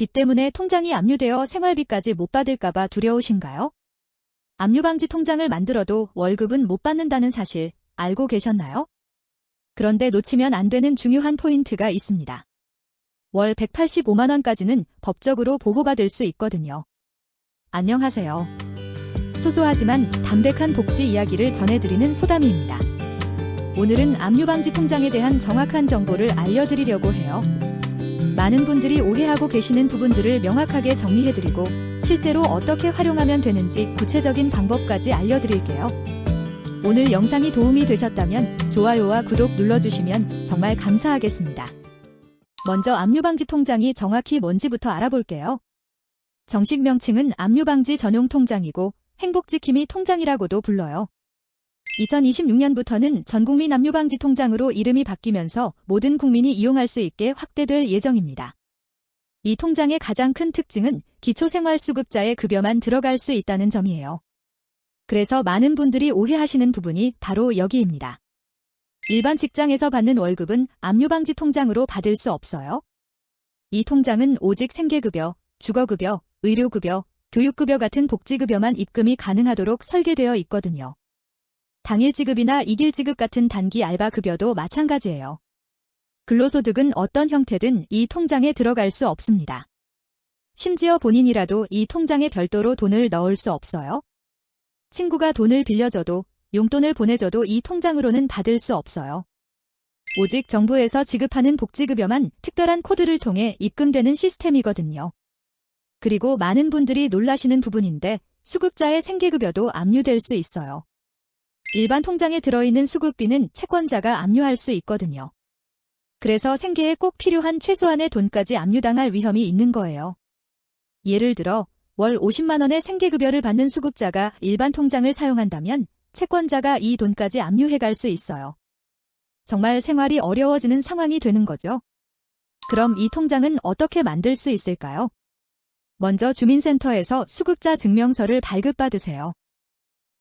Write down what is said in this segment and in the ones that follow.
빚 때문에 통장이 압류되어 생활비까지 못 받을까봐 두려우신가요? 압류방지 통장을 만들어도 월급은 못 받는다는 사실 알고 계셨나요? 그런데 놓치면 안 되는 중요한 포인트가 있습니다. 월 185만원까지는 법적으로 보호받을 수 있거든요. 안녕하세요. 소소하지만 담백한 복지 이야기를 전해드리는 소담이입니다. 오늘은 압류방지 통장에 대한 정확한 정보를 알려드리려고 해요. 많은 분들이 오해하고 계시는 부분들을 명확하게 정리해드리고 실제로 어떻게 활용하면 되는지 구체적인 방법까지 알려드릴게요. 오늘 영상이 도움이 되셨다면 좋아요와 구독 눌러주시면 정말 감사하겠습니다. 먼저 압류방지 통장이 정확히 뭔지부터 알아볼게요. 정식 명칭은 압류방지 전용 통장이고 행복지킴이 통장이라고도 불러요. 2026년부터는 전국민 압류방지 통장으로 이름이 바뀌면서 모든 국민이 이용할 수 있게 확대될 예정입니다. 이 통장의 가장 큰 특징은 기초생활수급자의 급여만 들어갈 수 있다는 점이에요. 그래서 많은 분들이 오해하시는 부분이 바로 여기입니다. 일반 직장에서 받는 월급은 압류방지 통장으로 받을 수 없어요. 이 통장은 오직 생계급여, 주거급여, 의료급여, 교육급여 같은 복지급여만 입금이 가능하도록 설계되어 있거든요. 당일 지급이나 이길 지급 같은 단기 알바 급여도 마찬가지예요. 근로소득은 어떤 형태든 이 통장에 들어갈 수 없습니다. 심지어 본인이라도 이 통장에 별도로 돈을 넣을 수 없어요. 친구가 돈을 빌려줘도 용돈을 보내줘도 이 통장으로는 받을 수 없어요. 오직 정부에서 지급하는 복지급여만 특별한 코드를 통해 입금되는 시스템이거든요. 그리고 많은 분들이 놀라시는 부분인데 수급자의 생계급여도 압류될 수 있어요. 일반 통장에 들어있는 수급비는 채권자가 압류할 수 있거든요. 그래서 생계에 꼭 필요한 최소한의 돈까지 압류당할 위험이 있는 거예요. 예를 들어 월 50만원의 생계급여를 받는 수급자가 일반 통장을 사용한다면 채권자가 이 돈까지 압류해갈 수 있어요. 정말 생활이 어려워지는 상황이 되는 거죠. 그럼 이 통장은 어떻게 만들 수 있을까요? 먼저 주민센터에서 수급자 증명서를 발급받으세요.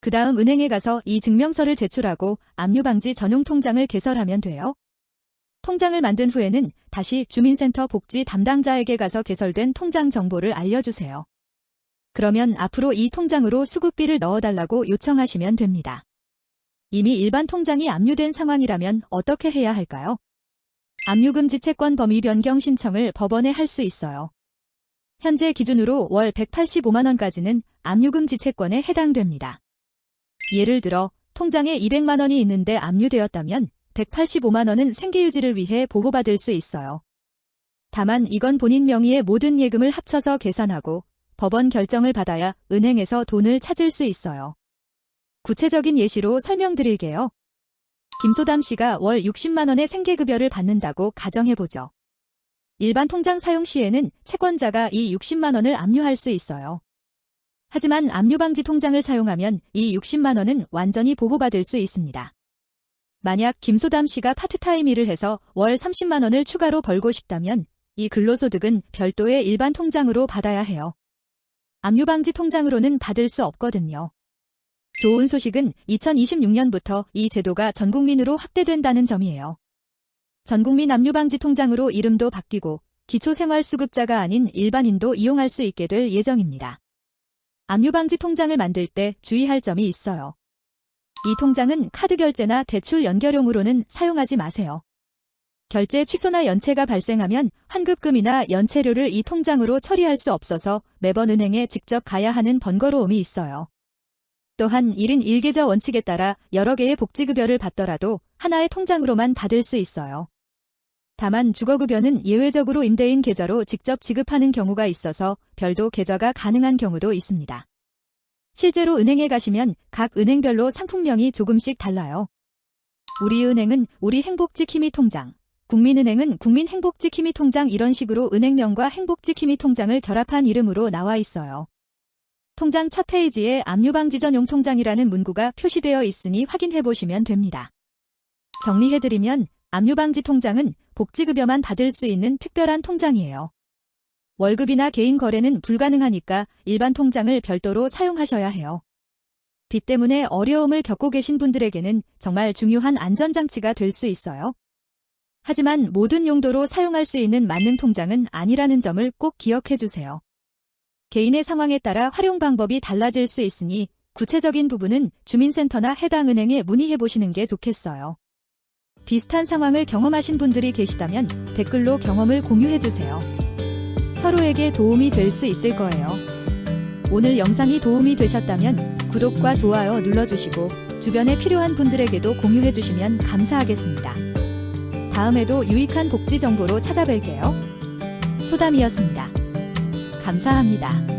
그 다음 은행에 가서 이 증명서를 제출하고 압류 방지 전용 통장을 개설하면 돼요. 통장을 만든 후에는 다시 주민센터 복지 담당자에게 가서 개설된 통장 정보를 알려주세요. 그러면 앞으로 이 통장으로 수급비를 넣어달라고 요청하시면 됩니다. 이미 일반 통장이 압류된 상황이라면 어떻게 해야 할까요? 압류금지 채권 범위 변경 신청을 법원에 할 수 있어요. 현재 기준으로 월 185만원까지는 압류금지 채권에 해당됩니다. 예를 들어 통장에 200만 원이 있는데 압류되었다면 185만 원은 생계유지를 위해 보호받을 수 있어요. 다만 이건 본인 명의의 모든 예금을 합쳐서 계산하고 법원 결정을 받아야 은행에서 돈을 찾을 수 있어요. 구체적인 예시로 설명드릴게요. 김소담 씨가 월 60만 원의 생계급여를 받는다고 가정해보죠. 일반 통장 사용 시에는 채권자가 이 60만 원을 압류할 수 있어요. 하지만 압류방지 통장을 사용하면 이 60만 원은 완전히 보호받을 수 있습니다. 만약 김소담 씨가 파트타임 일을 해서 월 30만 원을 추가로 벌고 싶다면 이 근로소득은 별도의 일반 통장으로 받아야 해요. 압류방지 통장으로는 받을 수 없거든요. 좋은 소식은 2026년부터 이 제도가 전 국민으로 확대된다는 점이에요. 전국민 압류방지 통장으로 이름도 바뀌고 기초생활수급자가 아닌 일반인도 이용할 수 있게 될 예정입니다. 압류방지 통장을 만들 때 주의할 점이 있어요. 이 통장은 카드 결제나 대출 연결용으로는 사용하지 마세요. 결제 취소나 연체가 발생하면 환급금이나 연체료를 이 통장으로 처리할 수 없어서 매번 은행에 직접 가야 하는 번거로움이 있어요. 또한 1인 1계좌 원칙에 따라 여러 개의 복지급여를 받더라도 하나의 통장으로만 받을 수 있어요. 다만 주거급여는 예외적으로 임대인 계좌로 직접 지급하는 경우가 있어서 별도 계좌가 가능한 경우도 있습니다. 실제로 은행에 가시면 각 은행별로 상품명이 조금씩 달라요. 우리은행은 우리행복지키미 통장, 국민은행은 국민행복지키미 통장 이런 식으로 은행명과 행복지키미 통장을 결합한 이름으로 나와 있어요. 통장 첫 페이지에 압류방지 전용 통장이라는 문구가 표시되어 있으니 확인해 보시면 됩니다. 정리해드리면 압류방지 통장은 복지급여만 받을 수 있는 특별한 통장이에요. 월급이나 개인 거래는 불가능하니까 일반 통장을 별도로 사용하셔야 해요. 빚 때문에 어려움을 겪고 계신 분들에게는 정말 중요한 안전장치가 될 수 있어요. 하지만 모든 용도로 사용할 수 있는 만능 통장은 아니라는 점을 꼭 기억해 주세요. 개인의 상황에 따라 활용 방법이 달라질 수 있으니 구체적인 부분은 주민센터나 해당 은행에 문의해 보시는 게 좋겠어요. 비슷한 상황을 경험하신 분들이 계시다면 댓글로 경험을 공유해 주세요. 서로에게 도움이 될 수 있을 거예요. 오늘 영상이 도움이 되셨다면 구독과 좋아요 눌러주시고 주변에 필요한 분들에게도 공유해 주시면 감사하겠습니다. 다음에도 유익한 복지 정보로 찾아뵐게요. 소담이었습니다. 감사합니다.